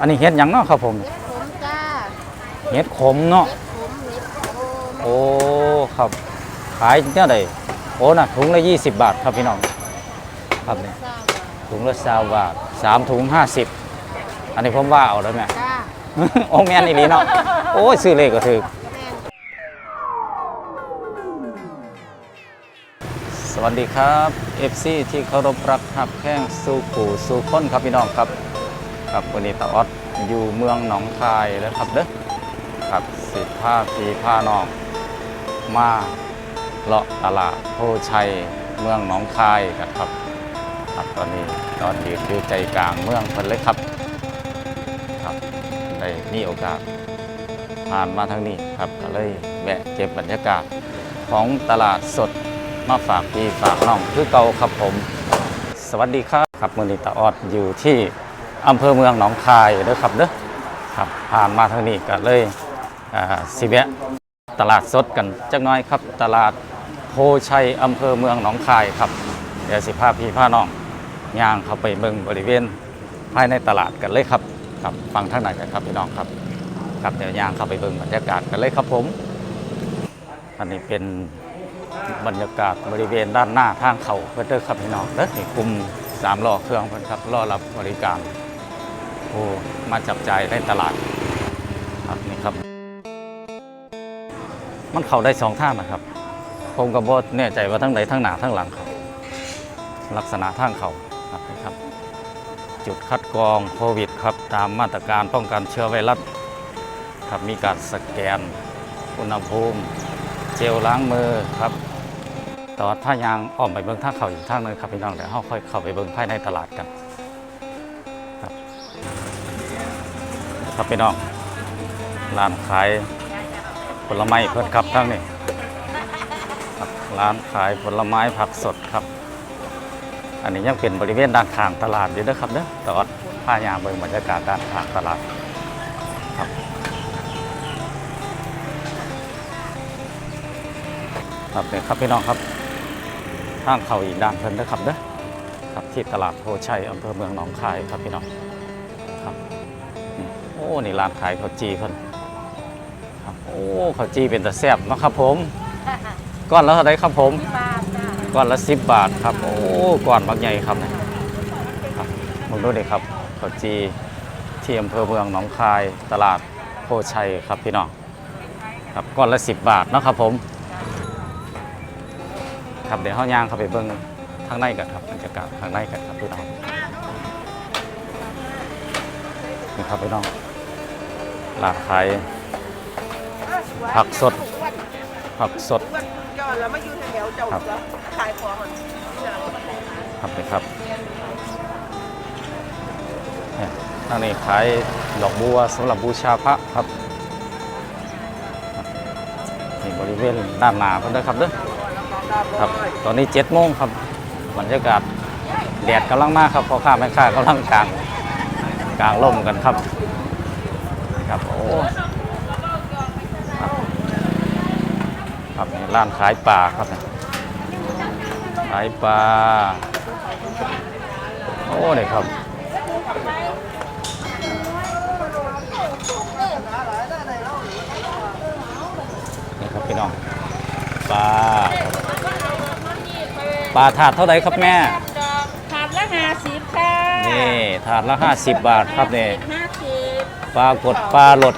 อันนี้เฮ็ดหยังเนาะครับผม เล็บผมจ้าเฮ็ดขมเนาะ เล็บผมเล็บผมโอ้ ครับ ขายเท่าใดโอ้น่ะถุงละ20 บาทครับพี่น้อง ครับนี่ทราบถุงละ20บาท3ถุง50 อันนี้ผมว่าเอาแล้วแม่ จ้าโอ้แม่นอีหลีเนาะ โอ้ยซื้อเลขก็ถูกแม่นสวัสดีครับ FC ที่เคารพรักหักแข้งสู่ปู่สู่คนครับพี่น้องครับ ครับวันนี้ตาออดอยู่เมืองหนองคายแล้วครับเด้อครับสิผ้าพีผ้านอง มาเลาะตลาดโพชัยเมืองหนองคายกันครับ ครับตอนนี้ตอนยืนอยู่ใจกลางเมืองเพิ่นเลยครับ ครับได้มีโอกาสผ่านมาทางนี้ครับก็เลยแวะเก็บบรรยากาศของตลาดสดมาฝากพี่ฝากน้องคือเก่าครับผม สวัสดีครับครับมือนิตาออดอยู่ที่ อำเภอเมืองหนองคายเด้อครับเด้อครับผ่านมาทางนี้ก็เลยอ่าสิแวะตลาดสดกันจักน้อยครับ ตลาดโพชัยอำเภอเมืองหนองคายครับเดี๋ยวสิพาพี่พาน้องย่างเข้าไปเบิ่งบริเวณภายในตลาดกันเลยครับครับฟังทางไหนกันครับพี่น้องครับครับเดี๋ยวย่างเข้าไปเบิ่งบรรยากาศกันเลยครับผมอันนี้เป็นบรรยากาศบริเวณด้านหน้าทางเขาเพื่อเด้อครับพี่น้องเด้อนี่กลุ่มสามล้อเครื่องเพิ่อนครับรอรับบริการ โอ้มาจับจ่ายในตลาดครับนี่ครับ มันเข้าได้สองท่างนะครับ ผมก็บ่แน่ใจว่าทั้งใดทั้งหน้าทั้งหลังครับ ลักษณะทางเขาครับนี่ครับ จุดคัดกรองโควิดครับ ตามมาตรการป้องกันเชื้อไวรัสครับมีการสแกน อุณหภูมิ เจลล้างมือครับต่ว่าถ้ายางออมไปเบิ้งท่าเขาอีกท่าหนึงครับพี่น้องเดี๋ยวเราค่อยเข้าไปเบิ้งภายในตลาดกัน ครับพี่น้องร้านขายผลไม้เพิ่นครับทั้งนี้ครับร้านขายผลไม้ผักสดครับ อันนี้ยังเป็นบริเวณด้านข้างตลาดอยู่นะครับเด้อต่ว่าพายางเบิ้งบรรยากาศด้านข้างตลาดครับครับเนี่ยครับพี่น้องครับทางเขาอีกด้านเพิ่นนะครับเด้อครับที่ตลาดโพชัยอำเภอเมืองหนองคายครับพี่น้องครับ อ้นี่ร้านขายข้าวจีเพิ่นครับโอ้ข้าวจีเป็นตะแซ่บเนาะครับผมก้อนละเท่าไหรครับผมบาทจ้าก้อนละ10บาทครับ โอ้ก้อนบักใหญ่ครับเนี่ยครับมองดูเลยครับข้าวจีที่อำเภอเมืองหนองคายตลาดโพชัยครับพี่น้องครับก้อนละ10บาทเนาะครับผมครับเดี๋ยวเฮาย่างเข้าไปเบิ่งทางในกันครับบรรยากาศทางในกันครับพี่น้องนี่ครับพี่น้อง ร้านขายผักสด ผักสดวันย้อนแล้วมาอยู่แถวๆเจ้าครับก็ขายขอมนครับนี่ครับนี่ยทางนี้ขายดอกบัวสำหรับบูชาพระครับนี่บริเวณด้านหน้าเพิ่นเด้อครับเด้อครับ ตอนนี้7โมงครับบรรยากาศแดดกำลังมากครับพ่อค้าแม่ค้ากำลังกลางกลางร่มกันครับ ครับโอ้ครับครับนี่ร้านขายปลาครับเนี่ยขายปลาโอ้นี่ครับนี่ครับพี่น้องปลาปลาถาดเท่าไหร่ครับแม่ถาดละห้าสิบค่ะนี่ถาดละ50บาทครับนี่ห้าสิบ ปลากดปลาหลด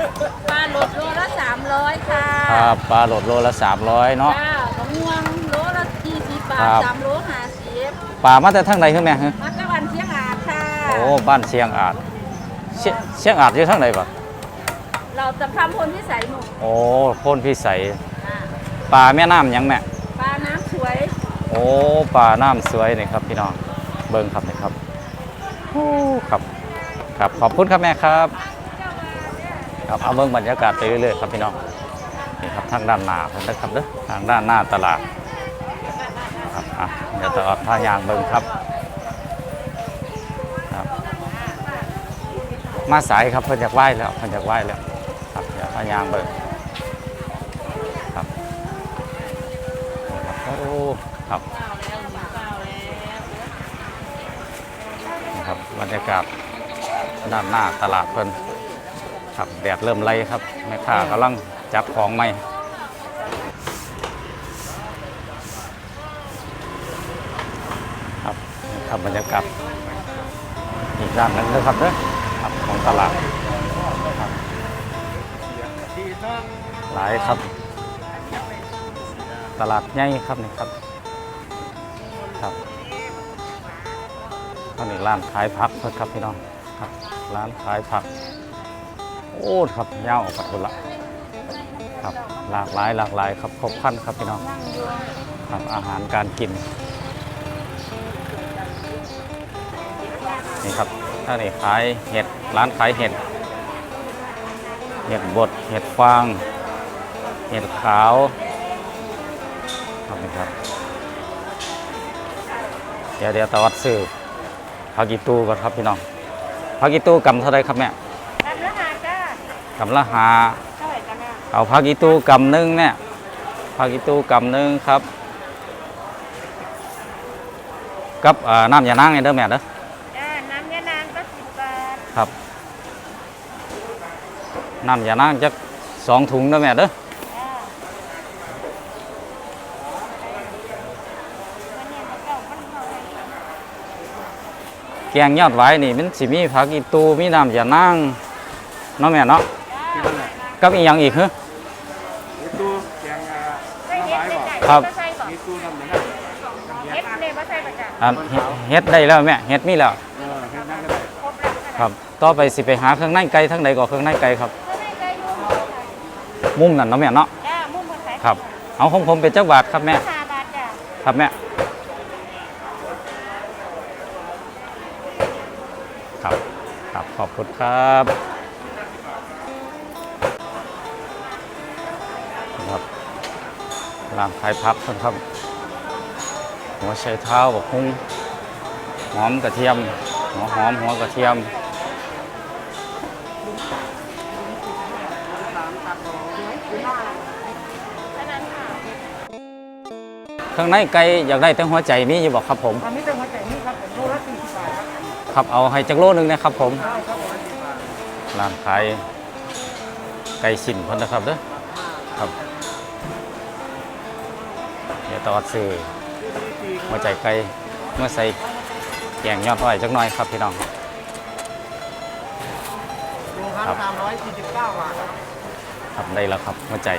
ปลาโหลดโลละสามร้อยค่ะครับปลาหลดโลละ300เนาะ จ้ามะม่วงโลละยี่สิบบาทครับ สามโลห้าสิบปลามาแต่ทางไหนขึ้นแม่ฮะมักกะวันเชียงอาดค่ะ โอ้บ้านเชียงอาจเชียเชียงอาจอยู่ทางไหนปะเราจะทำพลพิสัยหมู่โอ้พ่นพิสัยอ่าปลาแม่น้ำหยังแม่ ปลาน้ำสวยโอ้ปลาน้ำสวยนี่ครับพี่น้องเบิ้งครับนี่ครับโอ้ครับ ครับขอบคุณครับแม่ครับ ครับเอาเบิ้งบรรยากาศไปเรื่อยๆครับพี่น้องนี่ครับทางด้านหน้าเพิ่นนะครับเด้อทางด้านหน้าตลาดครับอะเดี๋ยวจะออดผ้ายางเบิ้งครับครับ มาสายครับเพิ่นอยากไหว้แล้วเพิ่นอยากไหว้แล้วครับเดี๋ยวผ้ายางเบิ้งครับโอ้ครับครับบรรยากาศด้านหน้าตลาดเพิ่น ครับแดดเริ่มไล่ครับแม่ค้ากำลังจับของใหม่ครับครับบรรยากาศอีกด้านนึงนะครับเด้อครับของตลาดครับหลายครับ ตลาดใหญ่ครับนี่ครับครับอันนี้ร้านขายผักเพิ่นครับพี่น้องครับ ร้านขายผัก โอ้ครับยาวออกไปหมดละครับหลากหลายหลากหลายครับครบครันครับพี่น้องครับอาหารการกินนี่ครับถ้านี่ขายเห็ดร้านขายเห็ด เห็ดบดเห็ดฟาง เห็ดขาวครับนี่ครับเดี๋ยวเดี๋ยวตะวัดซื้อผักกีตูก่อนครับพี่น้องผักกีตูกำเท่าไรครับแม่รับแล้วหาจ้ากำละหาเท่าไหร่กันเนี่ยเอาผักอีตูกำหนึงเนี่ยผักอีตูกำหนึงครับ กับเอ่อน้ำยานางไงเด้อแม่เด้อจ้าน้ำยานางก็สิบบาทครับน้ำยานางจักสองถุงเด้อแม่เด้อ จ้าวันนี้มันเจ้ามันเท่าไหร่แกงยอดไว้นี่มันสิมีผักอีตูมีน้ำยานางเนาะแม่เนาะ กับอีกอย่างอีกเหรอตู้แกงอ่าใส่เห็ดได้ไก่ครับก็ใส่บ่มีตู้ทำหนึ่งครับเห็ดเนี่ยบ่ใส่บ่จ้าอันเฮ็ดเฮ็ดได้แล้วแม่เฮ็ดมีแล้วเออเฮ็ดนั่นก็ได้ครบแล้วก็ได้ครับต่อไปสิไปหาเครื่องในไก่ทั้งใดก็เครื่องในไก่ครับก็ได้ไก่นุ่มมุมนั่นเนาะแม่เนาะจ้ามุ่งมาขายครับเอาของผมเป็นจักบาทครับแม่ ห้าบาทจ้าครับแม่ครับ ครับ ขอบคุณครับครับ ร้านขายพักครับ หัวไชเท้าบักฮุ้งหอมกระเทียม หัวหอมหัวกระเทียมเท่านั้นค่ะข้างในไก่อยากได้แต่หัวใจมีอยู่บอกครับผมอันนี้เป็นหัวใจนี่ครับผมโลละสี่สิบบาทครับครับเอาให้จักโลหนึงนะครับผมได้ครับผมร้านขายไก่ชิ้นเพิ่นนะครับเด้อ ตอดซื้อหัวใจไก่เมื่อใส่แกงยอดอ้อยจักหน่อยครับพี่น้องหนึ่งพันครับสามร้อยสี่สิบเก้าบาทครับครับได้แล้วครับหัวใจ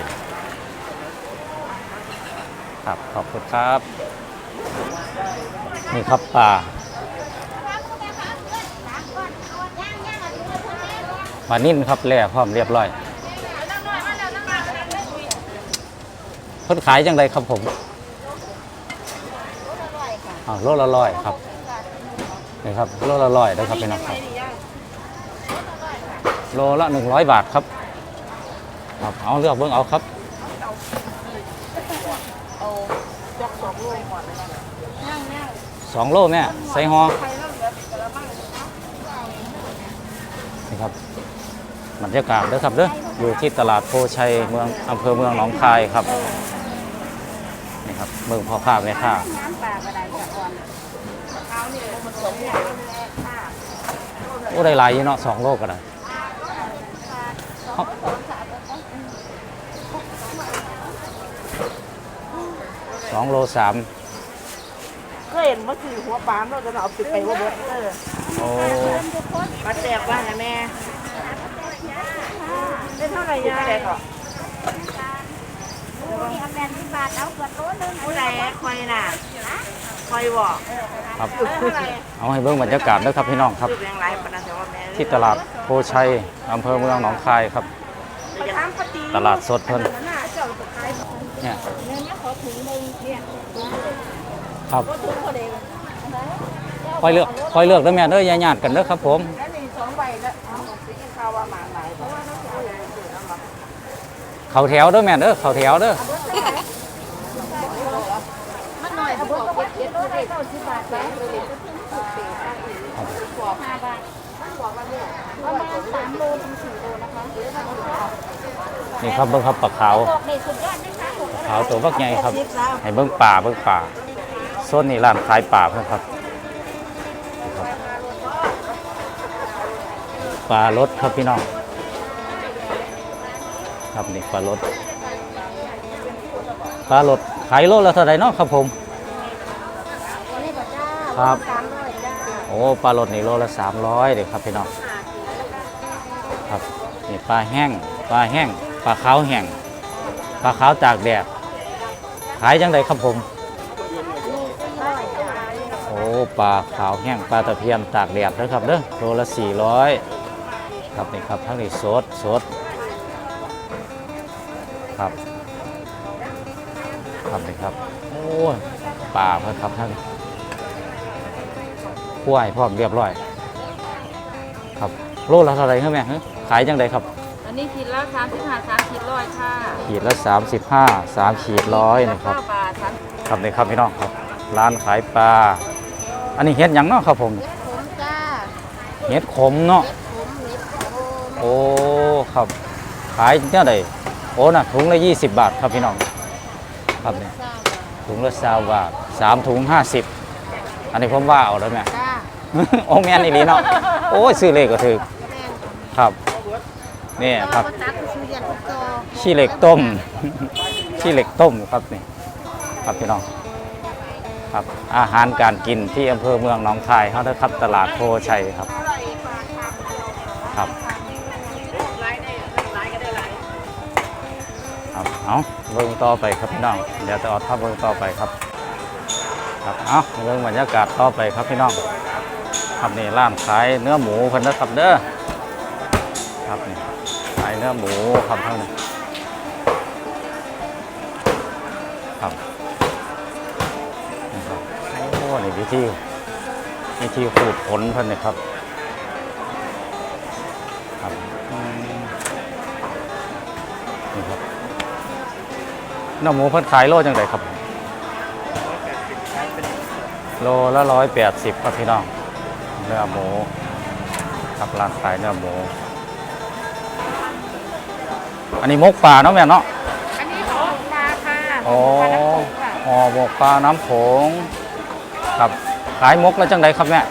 ครับขอบคุณครับ นี่ครับปลาปลานิ่นครับแล่พร้อมเรียบร้อยเพิ่นขายจังไดครับผม อ้าวโลละร้อยครับนี่ครับโลละร้อยได้ครับพี่น้องครับโลละ100บาทครับครับเอาเลือกเบิ่งเอาครับเอายกสองโลก่อนเลยนะนั่งนั่งสองโลแม่ใส่หอใครเล่าเหลือติดกระมังนี่ครับบรรยากาศเด้อครับเด้ออยู่ที่ตลาดโพชัยเมืองอำเภอเมืองหนองคายครับ นี่ครับเมืองพ่อค้าแม่ค้าน้ำปลากระไดจะอ่อนเอานี่เลยมันสองอย่างโอ้ได้หลายอยู่เนาะสองโลก็ได้สองโลสามก็เห็นว่าคือหัวปลาเราจะเอาปิดไปว่าเบิร์ดเออโอ้มาแจกบ้านนะแม่ได้เท่าไหร่ยายก็ นี่เอาแปดสิบบาทเอาเกือบโลนึงผู้ใดคอยน่ะคอยบอกครับเท่าไหร่เอาให้เบิ่งบรรยากาศเด้อครับพี่น้องครับซื้อแรงไรปะนะแต่ว่าแม่ที่ตลาดโพชัยอำเภอเมืองหนองคายครับทำปฏิตลาดสดเพิ่นน่าเจ้าจะขายเนี่ยเนื้อเนี้ยขอถุงหนึงเนี่ยครับถุงพอดีเลยค่อยเลือกค่อยเลือกเด้อแม่เด้ออย่าญาติกันเด้อครับผม เขาแถวเด้อแม่เด้อเขาแถวเด้อมันหน่อยเอาเบอร์ก็ว่าเจ็ดโลได้เก้าสิบบาทแล้วเลยจะถึงสิบสี่ได้อีกบอกห้าบาทประมาณสามโลถึงสี่โลนะคะนี่ครับเบิ่งครับปลาขาวบอกนี่สุดยอดนะคะผมขาวตัวบักใหญ่ครับ ให้เบิ่งป่าเบิ่งป่าโซนนี้ร้านขายป่าเพิ่นครับนี่ครับปลารสครับพี่น้อง ครับนี่ปลารสปลารสขายโลละเท่าไหร่เนาะครับผมนี่ก็จ้าครับสามร้อยจ้าโอ้ปลารสนี่โลละ300เด็ครับพี่น้องครับนี่ปลาแห้งปลาแห้งปลาขาวแห้งปลาขาวตากแดดขายจังไดครับผมนี่สี่ร้อยจ้าโอ้ปลาขาวแห้งปลาตะเพียนตากแดดนะครับเด้อโลละ400ครับนี่ครับทั้งนี้สดสด ครับครับนี่ครับ โอ้ยปลาเพิ่นครับท่านกล้วยพร้อมเรียบร้อย ครับโลละเท่าไหรครับแม่ฮะขายจังไดครับ อันนี้ขีดละสามสิบห้าสามขีดร้อยค่ะขีดละ 35 3ขีดร้อยนะครับเก้าบาทสามครับนี่ครับพี่น้องครับ ร้านขายปลา อันนี้เฮ็ดหยังเนาะครับผมเม็ดผมจ้าเฮ็ดขมเนาะเม็ดผมเม็ดโอมโอ้ ครับ ขายเนี่ยใดโอ้น่ะถุงละ 20 บาทครับพี่น้องครับนี่ทราบถุงละ20บาท3ถุง 50 อันนี้ผมว่าเอาแล้วแม่จ้าโอ้แม่นอีหลีเนาะโอ้ยซื้อเลขก็ถือแม่นครับนี่ครับ ก็ตักไปซื้อเรียนทุกโตขี้เหล็กต้ม ขี้เหล็กต้มครับนี่ ครับพี่น้อง ครับอาหารการกินที่อำเภอเมืองหนองคายเขานะครับตลาดโพชัยครับครับ เอาเบิ่งต่อไปครับพี่น้อง เดี๋ยวจะออดภาพเบิ่งต่อไปครับครับเอาเบิ่งบรรยากาศต่อไปครับพี่น้องครับนี่ร้านขายเนื้อหมูเพิ่นนะครับเด้อครับนี่ขายเนื้อหมูครับท่านครับนี่ครับโอ้นี่วิธีวิธีขูดผลเพิ่นนี่ครับครับ นื้อหมูเพิ่นขายโลจังไดครับโลละร้อยแปดสิบครับพี่น้องเนื้อหมูครับร้านขายเนื้อหมู อันนี้มกปลาเนาะแม่เนาะอันนี้ของปลาค่ะอ๋อปลาน้ำโขงค่ะอ๋อหมกปลาน้ำโขงครับขายมกแล้วจังไดครับแม่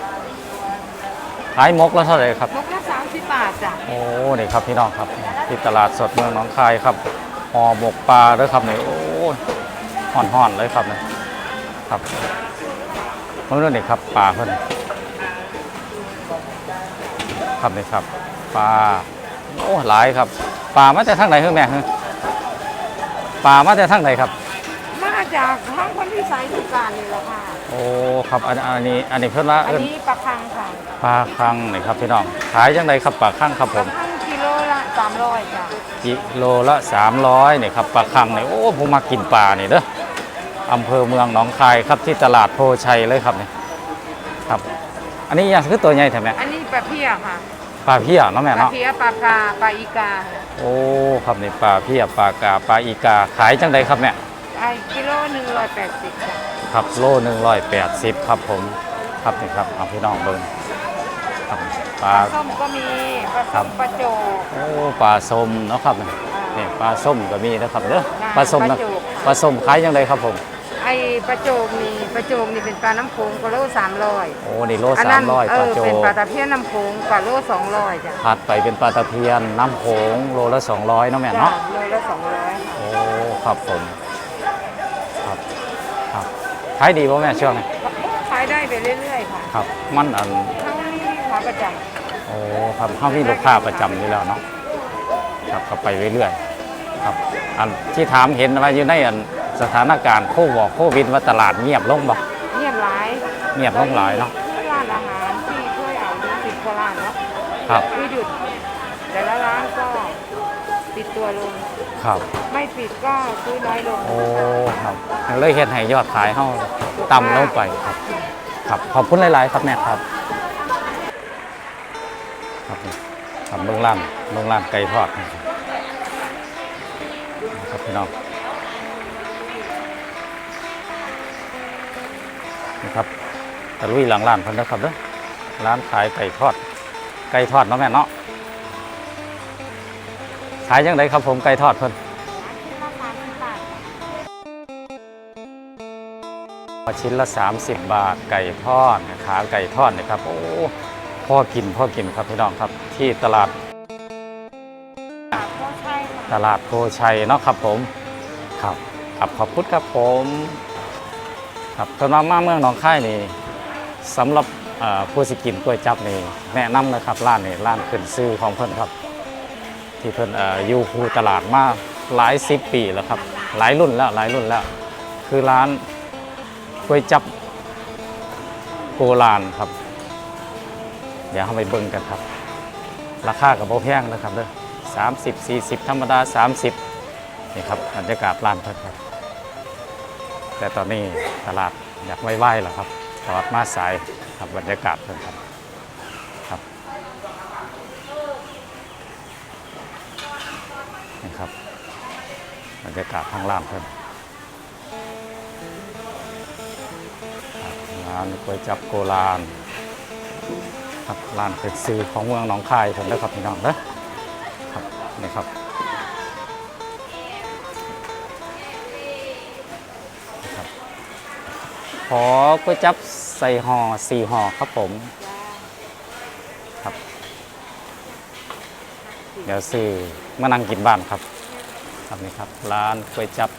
ขายมกแล้วเท่าไหร่ครับนกละสามสิบบาทจ้ะโอ้นี่ครับพี่น้องครับที่ตลาดสดเมืองหนองคายครับ ห่อหมกปลาด้วยครับนี่โอ้ยห่อนๆเลยครับนี่ครับเมื่อนี่ครับปลาเพิ่นครับนี่ครับปลาโอ้หลายครับปลามาแต่ทางไหนเฮ้ยแม่เฮ้ยปลามาแต่ทางไหนครับมาจากห้างคนที่ใส่ทุกการนี่แหละค่ะโอ้ครับอันอันนี้อันนี้เพิ่นว่าอันเอิ้นนี้ปลาคังค่ะปลาคังนี่ครับพี่น้องขายจังไดครับปลาคังครับปผลามคังกิโลละ สามร้อยจ้ะกิโลละ 300นี่ครับปลาคังนี่โอ้ผมมากินปลานี่เด้ออำเภอเมืองหนองคายครับที่ตลาดโพชัยเลยครับนี่ครับ อันนี้ยังคือตัวใหญ่แท้แม่อันนี้ปลาเพียค่ะปลาเพี้ยเนาะแม่ปลาเนาะเพียปลากาปลาอีกาโอ้ครับนี่ปลาเพี้ยปลากาปลาอีกาขายจังไดครับแม่ไอกิโลหนึ่งร้อยแปดสิบจ้ะครับโลหนึ่งร้อยแปดสิบครับผมครับนี่ครับเอาพี่น้องเบิ่งครับ ปปลาลาส้มก็มีปลาครัส้บมปลาโจก โอ้ปลาส้มเนาะครับนี่นี่ปลาส้มก็มีนะครับเด้อได้ปลาส้มนะปลาจุกปลาส้มขายจังไดครับผม ไอปลาโจกนี่ปลาโจกนี่เป็นปลาน้ำโขงกว่าโลสามร้อยโอ้นี่โลอันสานั้มนร้อยเอปลาอโจเป็นปลาตะเพียนน้ำโขงกว่าโลสองร้อยจ้ะถัดไปเป็นปลาตะเพียนน้ำโขงโลละ200เนาะแม่เนาะ โลละสองร้อยค่ะโอ้ครับผมครับครับขายดีป่ะแม่ช่วงนี้ขายได้ไปเรื่อยๆค่ะ ครับ มันอันเท่านี้ขาประจโอ้ครับเฮามีลูกค้าประจำอยู่แล้วเนาะครับก็ไปเรื่อยๆครับอันที่ถามเห็นว่าอยู่ในอันสถานการณ์โควิดโควิดว่าตลาดเงียบลงบ่ำเงียบหลายเงียบลงหลายเนาะร้านอาหารที่เคยเอาอยู่สิบกว่าร้านเนาะครับคือหยุดแต่ละร้านก็ปิดตัวลงครับไม่ปิดก็ซื้อน้อยลงโอ้ครับเลยเฮ็ดให้ยอดขายเฮาต่ำลงไปครับ ครับขอบคุณหลาย ๆ ครับแม่ครับ ครับนี่ครับเบื้องล่างเบื้องล่างไก่ทอดนะครับพี่น้องนี่ครับตะลุยหลังร้านพิ่นนะครับเด้อร้านขายไก่ทอด ไก่ทอดเนาะแม่เนาะขายยังไงครับผมไก่ทอดเพิ่นชิ้นละ 30 บาทไก่ทอดขาไก่ทอดนะครับโอ้ พ่อกินพ่อกินครับพี่น้องครับที่ตลาด ก็ใช่ค่ะตลาดโพชัยเนาะครับผมครับครับขอบคุณครับผมครับสำหรับมาเมืองหนองคายนี่สำหรับเอ่อผู้สิกินกล้วยจับนี่แนะนำนะครับร้านนี่ร้านขึ้นซื้อของเพิ่นครับ ที่เพิ่นเอ่ออยู่คูตลาดมาหลายสิบปีแล้วครับ หลายรุ่นแล้วหลายรุ่นแล้ว คือร้านกล้วยจับโกลานครับ เดี๋ยวเข้าไปเบิ่งกันครับ ราคากับโบแพงนะครับเด้อสามสิบสี่สิบธรรมดาสามสิบนี่ครับบรรยากาศร้านเพิ่นครับ แต่ตอนนี้ตลาดอยากไว้ไหวแล้วครับตลาดมาสายครับบรรยากาศเพิ่นครับครับนี่ครับบรรยากาศทางร้านเพิ่นครับร้านก๋วยจับโกลาน ครับร้านเป็นซื้อของเมืองหนองคายผมนะครับพี่น้องนะครับนี่ครับขอก๋วยจับใส่ห่อสี่ห่อครับผมครับ เดี๋ยวซื้อมานั่งกินบ้านครับครับนี่ครับร้านก๋วยจับ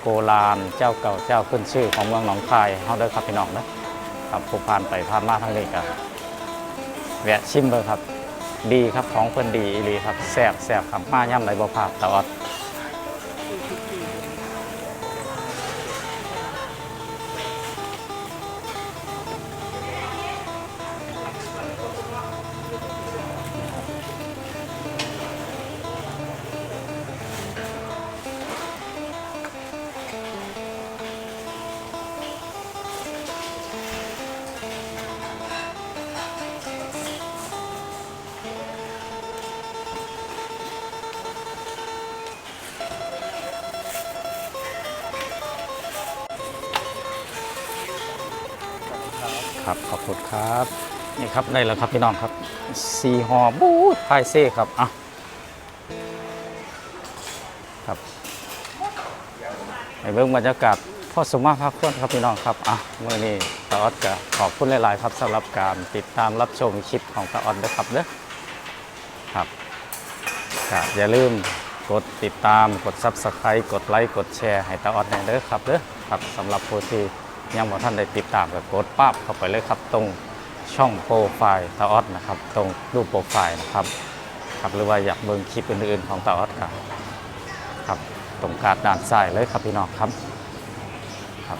โกลานเจ้าเก่าเจ้าขึ้นชื่อของเมืองหนองคายเฮาเด้อครับพี่น้องนะครับผู้ผ่านไปผ่านมาทางนี้กัน แวะชิมเบอร์ครับ ดีครับของเพิ่นดีอีหลีครับแซ่บแซ่บครับมาย่ำไรบ่พลาดตลอด ครับขอบคุณครับนี่ครับได้แล้วครับพี่น้องครับสีหอบูดพายเซ่ครับอะครับในเบื้องบรรยากาศพ่อสมมาภาคควรครับพี่น้องครับอะเมื่อนี้ตาออดก็ขอบคุณหลาย ๆ ครับสำหรับการติดตามรับชมคลิปของตาออดด้วยครับเด้อครับก็อย่าลืมกดติดตามกด Subscribe กดไลค์กดแชร์ให้ตาออดแน่เด้อครับเด้อครับสำหรับผู้ที่ ยังบ่ท่านได้ติดตามก็กดปั๊บเข้าไปเลยครับ ตรงช่องโปรไฟล์ตาออดนะครับ ตรงรูปโปรไฟล์นะครับครับหรือว่าอยากเบิ่งคลิปอื่นๆของตาออดครับครับตรงการดด้านซ้ายเลยครับพี่น้องครับครับ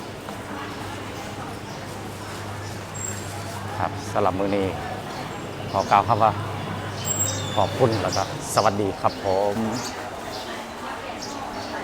ครับสำหรับมือนี้ขอกล่าวคำว่าขอบคุณแล้วก็สวัสดีครับผม